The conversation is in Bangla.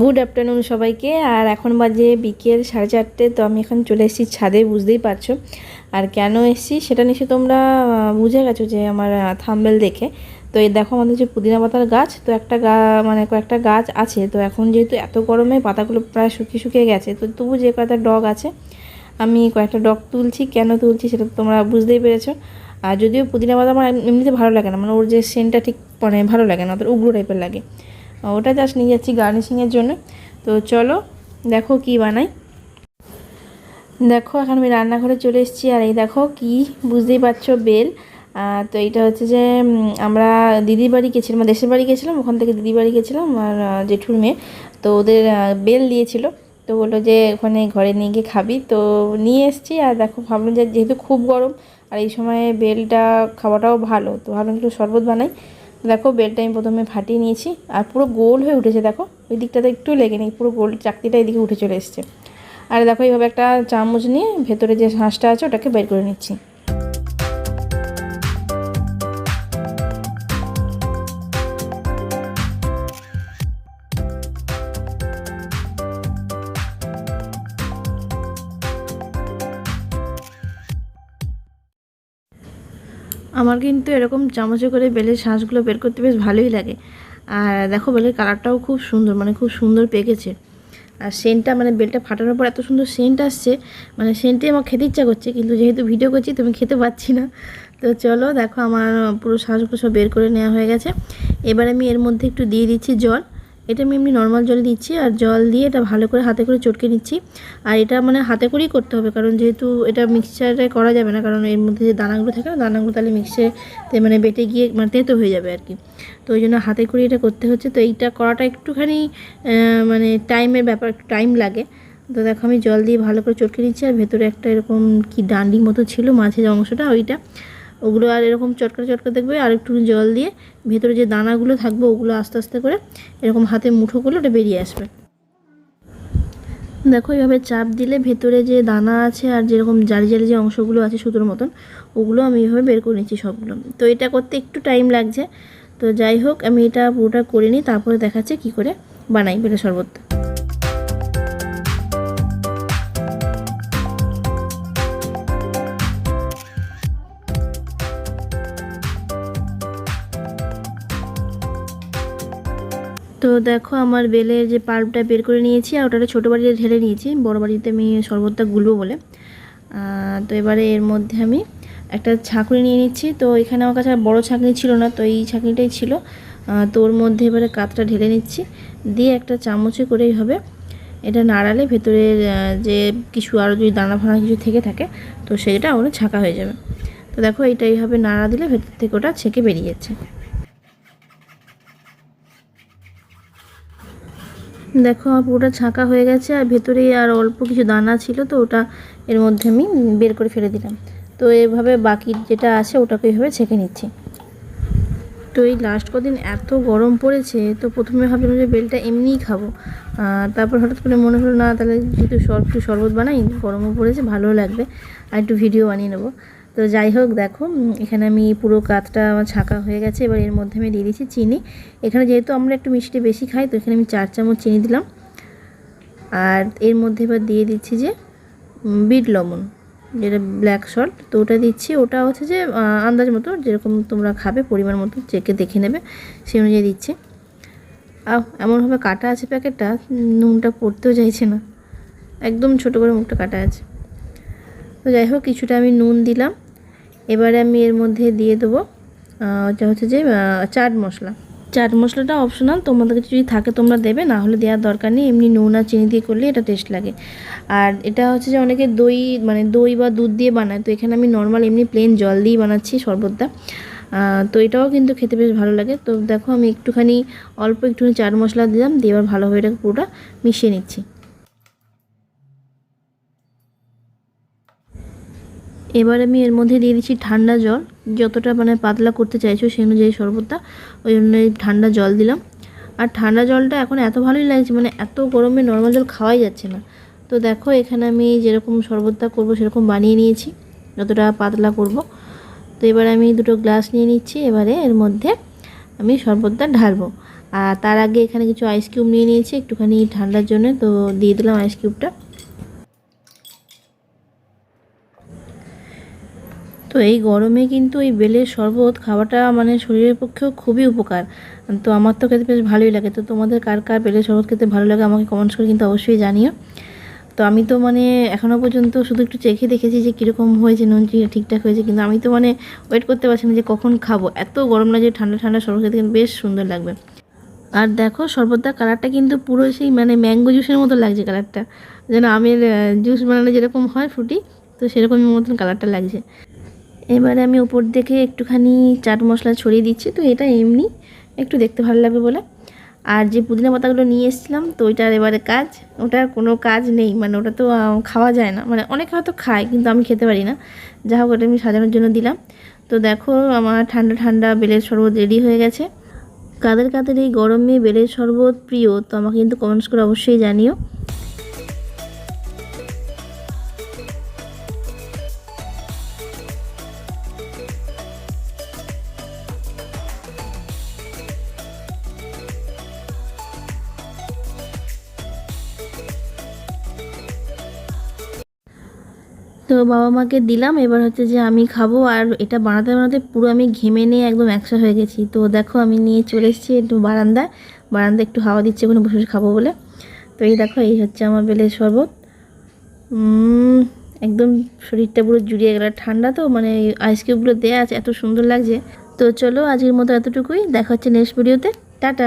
গুড আফটারনুন সবাইকে। আর এখন বাজে বিকেল সাড়ে চারটে, তো আমি এখন চলে এসেছি ছাদে, বুঝতেই পারছ। আর কেন এসেছি সেটা নিশ্চয়ই তোমরা বুঝে গেছো যে আমার থাম্বেল দেখে। তো এই দেখো আমাদের যে পুদিনা পাতার গাছ, তো একটা গা মানে কয়েকটা গাছ আছে। তো এখন যেহেতু এত গরমে পাতাগুলো প্রায় শুকিয়ে শুকিয়ে গেছে, তো তবু যে কয়েকটা ডগ আছে, আমি কয়েকটা ডগ তুলছি। কেন তুলছি সেটা তোমরা বুঝতেই পেরেছ। আর যদিও পুদিনা পাতা আমার এমনিতে ভালো লাগে না মানে ওর যে সেন্টটা ঠিক মানে ভালো লাগে না, ওদের উগ্র টাইপের লাগে। ওটা জাস্ট নিয়ে যাচ্ছি গার্নিশিংয়ের জন্য। তো চলো, দেখো কি বানাই। দেখো, এখন আমি রান্নাঘরে চলে এসেছি, আর এই দেখো কি, বুঝতেই পারছ বেল। তো এইটা হচ্ছে যে আমরা দিদির বাড়ি গেছিলাম দেশের বাড়ি গেছিলাম, ওখান থেকে দিদির বাড়ি গেছিলাম, আর জেঠুর মেয়ে। তো ওদের বেল দিয়েছিল। তো বলল যে, ওখানে ঘরে নিয়ে গিয়ে খাবি। তো নিয়ে এসেছি, আর দেখো, ভাবলাম যে, যেহেতু খুব গরম, আর এই সময় বেলটা খাওয়াটাও ভালো, তো ভাবলাম একটু শরবত বানাই। দেখো বেলটা আমি প্রথমে ফাটিয়ে নিয়েছি, আর পুরো গোল হয়ে উঠেছে দেখো। ওই দিকটাতে একটু লেগে নেই, পুরো গোল চাকতিটা এদিকে উঠে চলে এসছে। আর দেখো এইভাবে একটা চামচ নিয়ে ভেতরে যে হাঁসটা আছে ওটাকে বের করে নিচ্ছি। আমার কিন্তু এরকম চামচে করে বেলের শাঁসগুলো বের করতে বেশ ভালোই লাগে। আর দেখো বেলের কালারটাও খুব সুন্দর মানে খুব সুন্দর পেকেছে। আর সেন্টটা মানে বেলটা ফাটানোর পর এত সুন্দর সেন্ট আসছে মানে সেন্টে আমার খেতে ইচ্ছা করছে, কিন্তু যেহেতু ভিডিও করছি তুমি খেতে পাচ্ছি না। তো চলো দেখো আমার পুরো শাঁসগুলো সব বের করে নেওয়া হয়ে গেছে। এবার আমি এর মধ্যে একটু দিয়ে দিচ্ছি জল। এটা আমি এমনি নর্মাল জল দিচ্ছি আর জল দিয়ে এটা ভালো করে হাতে করে চটকে নিচ্ছি। আর এটা মানে হাতে করেই করতে হবে, কারণ যেহেতু এটা মিক্সচারে করা যাবে না, কারণ এর মধ্যে যে দানাগুলো থাকে না, দানাগুলো তাহলে মিক্সে মানে বেটে গিয়ে মানে তেতো হয়ে যাবে আর কি। তো ওই জন্য হাতে করে এটা করতে হচ্ছে। তো এইটা করাটা একটুখানি মানে টাইমের ব্যাপার, একটু টাইম লাগে। তো দেখো আমি জল দিয়ে ভালো করে চটকে নিচ্ছি, আর ভেতরে একটা এরকম কি ডান্ডি মতো ছিল মাঝে অংশটা, ওইটা। ওগুলো আর এরকম চটকা চটকা দেখবে, আর একটু জল দিয়ে ভেতরে যে দানাগুলো থাকবে ওগুলো আস্তে আস্তে করে এরকম হাতে মুঠো করলে ওটা বেরিয়ে আসবে। দেখো এইভাবে চাপ দিলে ভেতরে যে দানা আছে আর যেরকম জারি জারি যে অংশগুলো আছে সুতোর মতন, ওগুলো আমি এইভাবে বের করে নিচ্ছি সবগুলো। তো এটা করতে একটু টাইম লাগছে। তো যাই হোক, আমি এটা পুরোটা করে নিই, তারপরে দেখাচ্ছে কি করে বানাই বেলে শরবত তো দেখো আমার বেলের যে পাল্পটা বের করে নিয়েছি আর ওটাকে ছোটো বাড়িতে ঢেলে নিয়েছি, বড় বাড়িতে আমি শরবতটা গুলবো বলে। তো এবারে এর মধ্যে আমি একটা ছাঁকনি নিয়ে নিচ্ছি। তো এখানে আমার কাছে আর বড় ছাঁকনি ছিল না, তো এই ছাঁকনিটাই ছিল। তো ওর মধ্যে এবারে কাতটা ঢেলে নিচ্ছি। দিয়ে একটা চামচে করে এইভাবে এটা নাড়ালে ভেতরের যে কিছু আরও যদি দানা ফানা কিছু থেকে থাকে, তো সেটা ওটা ছাঁকা হয়ে যাবে। তো দেখো এইটা এইভাবে নাড়া দিলে ভেতর থেকে ওটা ছেঁকে বেরিয়ে যাচ্ছে। দেখো পুরোটা ছাঁকা হয়ে গেছে আর ভেতরে আর অল্প কিছু দানা ছিল, তো ওটা এর মধ্যে আমি বের করে ফেলে দিলাম। তো এভাবে বাকি যেটা আছে ওটাকে এইভাবে ছেঁকে নিচ্ছি। তো এই লাস্ট কদিন এত গরম পড়েছে, তো প্রথমে ভাবলাম যে বেলটা এমনিই খাব। তারপর হঠাৎ করে মনে হলো, না, তাহলে যেহেতু একটু শরবত বানাই, গরমও পড়েছে, ভালোও লাগবে, আর একটু ভিডিও বানিয়ে নেব। তো যাই হোক, দেখো এখানে আমি পুরো কাতটা আমার ছাঁকা হয়ে গেছে। এবার এর মধ্যে আমি দিয়ে দিচ্ছি চিনি। এখানে যেহেতু আমরা একটু মিষ্টি বেশি খাই, তো এখানে আমি চার চামচ চিনি দিলাম। আর এর মধ্যে এবার দিয়ে দিচ্ছি যে বিট লবণ, যেটা ব্ল্যাক সল্ট তো ওটা দিচ্ছি, ওটা হচ্ছে যে আন্দাজ মতো যেরকম তোমরা খাবে, পরিমাণ মতো চেকে দেখে নেবে, সেই অনুযায়ী দিচ্ছি। এমনভাবে কাটা আছে প্যাকেটটা, নুনটা পড়তেও চাইছে না। একদম ছোটো করে মুখটা কাটা আছে। তো যাই হোক, কিছুটা আমি নুন দিলাম। এবারে আমি এর মধ্যে দিয়ে দেবো হচ্ছে যে চাট মশলা। চাট মশলাটা অপশনাল তোমাদের কাছে যদি থাকে তোমরা দেবে, না হলে দেওয়ার দরকার নেই, এমনি নুন আর চিনি দিয়ে করলে এটা টেস্ট লাগে। আর এটা হচ্ছে যে অনেকে দই মানে দই বা দুধ দিয়ে বানায়, তো এখানে আমি নর্মাল এমনি প্লেন জল দিয়েই বানাচ্ছি শরবতটা। তো এটাও কিন্তু খেতে বেশ ভালো লাগে। তো দেখো আমি একটুখানি অল্প একটুখানি চাট মশলা দিলাম, দিয়ে এবার ভালোভাবে এটাকে পুরোটা মিশিয়ে নিচ্ছি। এবার আমি এর মধ্যে দিয়ে দিচ্ছি ঠান্ডা জল। যতটা মানে পাতলা করতে চাইছো সেই অনুযায়ী শরবতটা। ওই জন্য ঠান্ডা জল দিলাম। আর ঠান্ডা জলটা এখন এত ভালোই লাগছে মানে এত গরমে নর্মাল জল খাওয়াই যাচ্ছে না। তো দেখো, এখানে আমি যেরকম শরবতটা করব সেরকম বানিয়ে নিয়েছি। যতটা পাতলা করব। তো এবার আমি দুটো গ্লাস নিয়ে নিচ্ছি। এবারে এর মধ্যে আমি শরবতটা ঢালবো। আর তার আগে এখানে কিছু আইস কিউব নিয়ে নিয়েছি। একটুখানি ঠান্ডার জন্য তো দিয়ে দিলাম আইস কিউবটা তো এই গরমে কিন্তু এই বেলের শরবত খাওয়াটা মানে শরীরের পক্ষেও খুবই উপকার। তো আমার তো খেতে বেশ ভালোই লাগে। তো তোমাদের কার কার বেলের শরবত খেতে ভালো লাগে আমাকে কমেন্টস করে কিন্তু অবশ্যই জানিও। তো আমি তো মানে এখনও পর্যন্ত শুধু একটু চেখে দেখেছি যে কীরকম হয়েছে নুন চিনি ঠিকঠাক হয়েছে কিন্তু আমি তো মানে ওয়েট করতে পারছি না যে কখন খাব। এত গরম লাগে ঠান্ডা ঠান্ডা শরবত খেতে বেশ সুন্দর লাগবে। আর দেখো শরবতটার কালারটা কিন্তু পুরো সেই মানে ম্যাঙ্গো জুসের মতো লাগছে কালারটা যেন আমের জুস বানানো যেরকম হয় ফ্রুটি তো সেরকমই মতন কালারটা লাগছে। এবারে আমি উপর থেকে একটুখানি চাট মশলা ছড়িয়ে দিচ্ছি, তো এটা এমনি একটু দেখতে ভালো লাগবে বলে। আর যে পুদিনা পাতাগুলো নিয়ে এসেছিলাম, তো ওইটার এবারে কাজ, ওটার কোনো কাজ নেই মানে ওটা তো খাওয়া যায় না। মানে অনেকে হয়তো খায় কিন্তু আমি খেতে পারি না। যা হোক, ওটা আমি সাজানোর জন্য দিলাম। তো দেখো, আমার ঠান্ডা ঠান্ডা বেলের শরবত রেডি হয়ে গেছে। কাদের কাদের এই গরমে বেলের শরবত প্রিয়, তো আমাকে কিন্তু কমেন্টস করে অবশ্যই জানিও। তো বাবা মাকে দিলাম, এবার হচ্ছে যে আমি খাব, আর এটা বানাতে বানাতে পুরো আমি ঘেমে নিয়ে একদম একসা হয়ে গেছি। তো দেখো আমি নিয়ে চলে এসেছি একটু বারান্দায়। বারান্দায় একটু হাওয়া দিচ্ছে ওখানে বসে খাব বলে। তো এই দেখো, এই হচ্ছে আমার বেলের শরবত। একদম শরীরটা পুরো জুড়িয়ে গেল। ঠান্ডা তো মানে আইস কিউবগুলো দেওয়া আছে, এত সুন্দর লাগছে। তো চলো আজকের মতো এতটুকুই। দেখা হচ্ছে নেক্সট ভিডিওতে টাটা।